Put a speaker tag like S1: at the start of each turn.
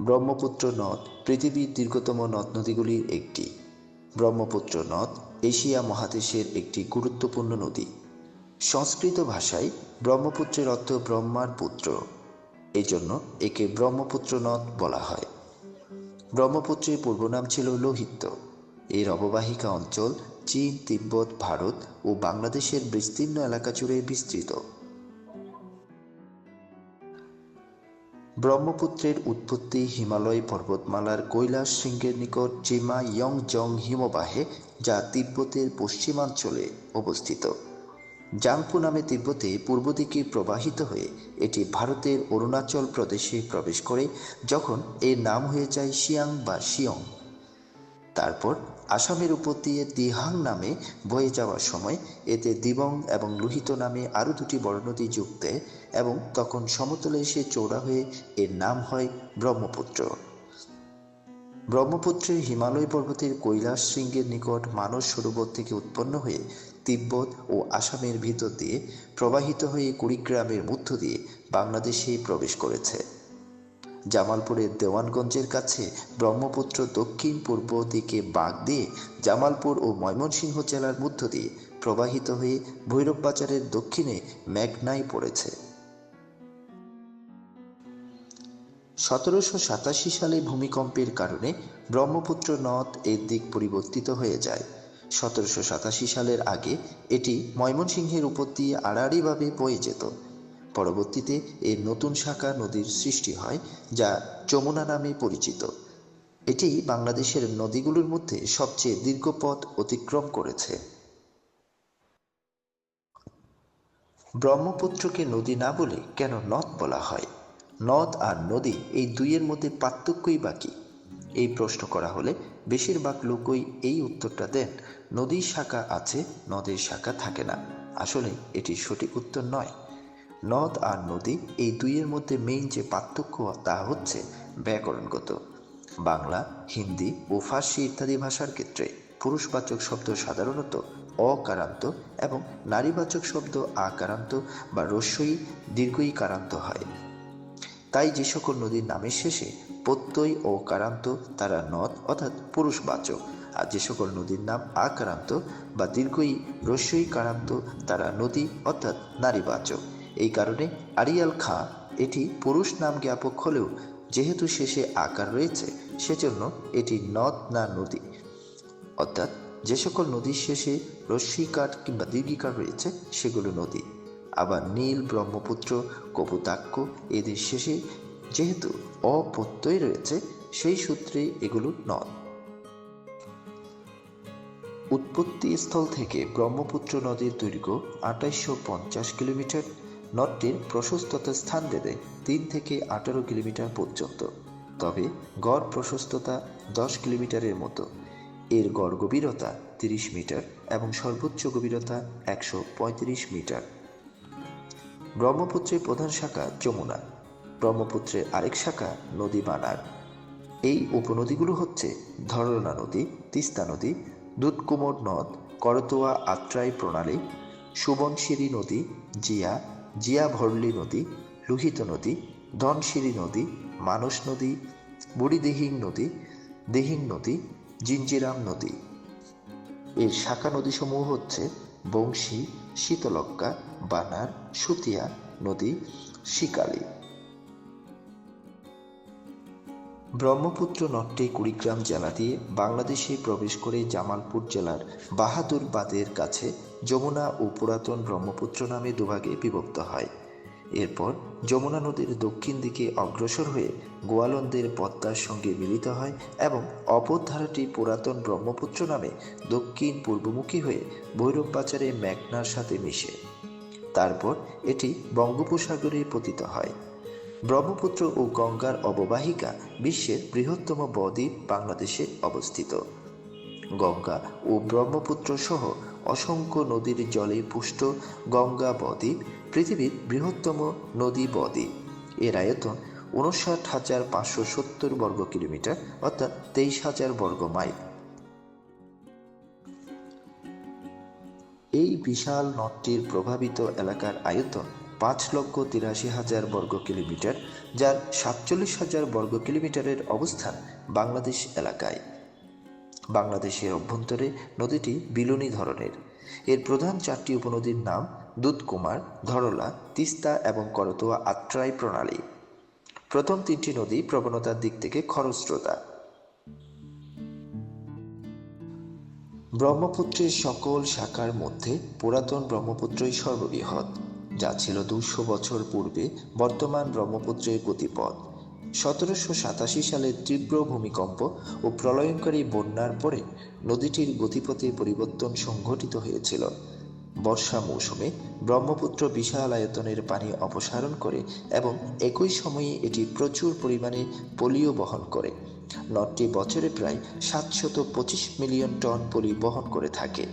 S1: ব্রহ্মপুত্র নদ, পৃথিবীর দীর্ঘতম নদ নদীগুলির একটি। ব্রহ্মপুত্র নদ, এশিয়া মহাদেশের একটি গুরুত্বপূর্ণ নদী। সংস্কৃত ভাষায় ব্রহ্মপুত্রের অর্থ ব্রহ্মার পুত্র। এজন্য একে ব্রহ্মপুত্র নদ বলা হয়। ব্রহ্মপুত্রের পূর্ব নাম ছিল লোহিত্য এর অববাহিকা অঞ্চল চীন, তিব্বত, ভারত ও বাংলাদেশের বিস্তীর্ণ এলাকা জুড়ে বিস্তৃত। ব্রহ্মপুত্রের উৎপত্তি হিমালয় পর্বতমালার কৈলাস শৃঙ্গের নিকট চিমা ইয়ং জং হিমবাহে, যা তিব্বতের পশ্চিমাঞ্চলে অবস্থিত। জাংপু নামে তিব্বতে পূর্ব দিকে প্রবাহিত হয়ে এটি ভারতের অরুণাচল প্রদেশে প্রবেশ করে, যখন এর নাম হয়ে যায় শিয়াং বা শিয়ং। তারপর আসামের উপর দিয়ে দিহাং নামে বয়ে যাওয়ার সময় এতে দিবং এবং লোহিত নামে আরও দুটি বড় নদী যোগ দেয় এবং তখন সমতলে এসে চৌড়া হয়ে এর নাম হয় ব্রহ্মপুত্র। ব্রহ্মপুত্রের হিমালয় পর্বতের কৈলাস শৃঙ্গের নিকট মানস সরোবর থেকে উৎপন্ন হয়ে তিব্বত ও আসামের ভিতর দিয়ে প্রবাহিত হয়ে কুড়িগ্রামের মধ্য দিয়ে বাংলাদেশে প্রবেশ করেছে। জামালপুরের দেওয়ানগঞ্জের কাছে ব্রহ্মপুত্র দক্ষিণ পূর্ব দিকে বাঁক দিয়ে জামালপুর ও ময়মনসিংহ জেলার মধ্য দিয়ে প্রবাহিত হয়ে ভৈরব বাজারের দক্ষিণে মেঘনায় পড়েছে। সতেরোশো সাতাশি সালে ভূমিকম্পের কারণে ব্রহ্মপুত্র নদ এর দিক পরিবর্তিত হয়ে যায়। সতেরোশো সাতাশি সালের আগে এটি ময়মনসিংহের উপর দিয়ে আড়াআড়িভাবে বয়ে যেত। পরবর্তীতে এর নতুন শাখা নদীর সৃষ্টি হয়, যা যমুনা নামে পরিচিত। এটি বাংলাদেশের নদীগুলোর মধ্যে সবচেয়ে দীর্ঘ পথ অতিক্রম করেছে। ব্রহ্মপুত্রকে নদী না বলে কেন নদ বলা হয়? নদ আর নদী এই দুইয়ের মধ্যে পার্থক্যই বাকি এই প্রশ্ন করা হলে বেশিরভাগ লোকই এই উত্তরটা দেন, নদীর শাখা আছে, নদের শাখা থাকে না। আসলে এটি সঠিক উত্তর নয়। নদ আর নদী, এই দুইয়ের মধ্যে মেইন যে পার্থক্য তা হচ্ছে ব্যাকরণগত। বাংলা, হিন্দি ও ফার্সি ইত্যাদি ভাষার ক্ষেত্রে পুরুষবাচক শব্দ সাধারণত অকারান্ত এবং নারীবাচক শব্দ আকারান্ত বা রস্যই দীর্ঘই কারান্ত হয়। তাই যে সকল নদীর নামের শেষে প্রত্যয় ও কারান্ত তারা নদ অর্থাৎ পুরুষবাচক, আর যে সকল নদীর নাম আকারান্ত বা দীর্ঘই রস্যই কারান্ত তারা নদী অর্থাৎ নারীবাচক। এই কারণে আরিয়াল খাঁ এটি পুরুষ নাম জ্ঞাপক হলেও যেহেতু শেষে আকার রয়েছে, সেজন্য এটি নদ না নদী। অর্থাৎ যে সকল নদীর শেষে রশ্মিকার কিংবা দীর্ঘিকার রয়েছে, সেগুলো নদী। আবার নীল ব্রহ্মপুত্র, কপুতাক্ষ এদের শেষে যেহেতু অপ্রত্যয় রয়েছে, সেই সূত্রে এগুলো নদ। উৎপত্তি স্থল থেকে ব্রহ্মপুত্র নদীর দৈর্ঘ্য আঠাইশশো পঞ্চাশ কিলোমিটার। নদটির প্রশস্ততার স্থান দেবে তিন থেকে আঠারো কিলোমিটার পর্যন্ত। তবে গড় প্রশস্ততা দশ কিলোমিটারের মতো। এর গড় গভীরতা তিরিশ মিটার এবং সর্বোচ্চ গভীরতা একশো পঁয়ত্রিশ মিটার। ব্রহ্মপুত্রের প্রধান শাখা যমুনা। ব্রহ্মপুত্রের আরেক শাখা নদী বানার। এই উপনদীগুলো হচ্ছে ধরলা নদী, তিস্তা নদী, দুধকুমোর নদ, করতোয়া আত্রাই প্রণালী, সুবনশিরি নদী, জিয়া জিয়া ভরলি নদী, লোহিত নদী, ধনশিরি নদী, মানস নদী, বুড়িদিহিং নদী, দিহিং নদী, জিঞ্জিরাম নদী। এর শাখা নদীসমূহ হচ্ছে বংশী, শীতলক্কা, বানার, সুতিয়া নদী, শিকালী। ব্রহ্মপুত্র নদটি কুড়িগ্রাম জেলা দিয়ে বাংলাদেশে প্রবেশ করে জামালপুর জেলার বাহাদুর বাদের কাছে যমুনা ও পুরাতন ব্রহ্মপুত্র নামে দুভাগে বিভক্ত হয়। এরপর যমুনা নদীর দক্ষিণ দিকে অগ্রসর হয়ে গোয়ালন্দের পদ্মার সঙ্গে মিলিত হয় এবং অপর ধারাটি পুরাতন ব্রহ্মপুত্র নামে দক্ষিণ পূর্বমুখী হয়ে ভৈরব বাজারে মেঘনার সাথে মিশে। তারপর এটি বঙ্গোপসাগরে পতিত হয়। ব্রহ্মপুত্র ও গঙ্গার অববাহিকা বিশ্বের বৃহত্তম বদ্বীপ বাংলাদেশে অবস্থিত। গঙ্গা ও ব্রহ্মপুত্র সহ অসংখ্য নদীর জলে পুষ্ট গঙ্গা বদ্বীপ, পৃথিবীর বৃহত্তম নদী বদ্বীপ। এর আয়তন উনষাট হাজার পাঁচশো সত্তর বর্গ কিলোমিটার, অর্থাৎ তেইশ হাজার বর্গ মাইল। এই বিশাল নদটির প্রভাবিত এলাকার আয়তন পাঁচ লক্ষ তিরাশি হাজার বর্গ কিলোমিটার, যার সাতচল্লিশ হাজার বর্গ কিলোমিটারের অবস্থান বাংলাদেশ এলাকায়। বাংলাদেশের অভ্যন্তরে নদীটি বিলনী ধরনের। এর প্রধান চারটি উপনদীর নাম দুধকুমার, ধরলা, তিস্তা এবং করতোয়া আত্রাই প্রণালী। প্রথম তিনটি নদী প্রবণতার দিক থেকে খরস্রোতা। ব্রহ্মপুত্রের সকল শাখার মধ্যে পুরাতন ব্রহ্মপুত্রই সর্ববৃহৎ, যা ছিল দুশো বছর পূর্বে বর্তমান ব্রহ্মপুত্রের গতিপথ। সতেরোশো সাতাশি সালের তীব্র ভূমিকম্প ও প্রলয়ঙ্কারী বন্যার পরে নদীটির গতিপথে পরিবর্তন সংঘটিত হয়েছিল। বর্ষা মৌসুমে ব্রহ্মপুত্র বিশাল আয়তনের পানি অপসারণ করে এবং একই সময়ে এটি প্রচুর পরিমাণে পলিও বহন করে। নদটি বছরে প্রায় সাতশত পঁচিশ মিলিয়ন টন পলি বহন করে থাকে।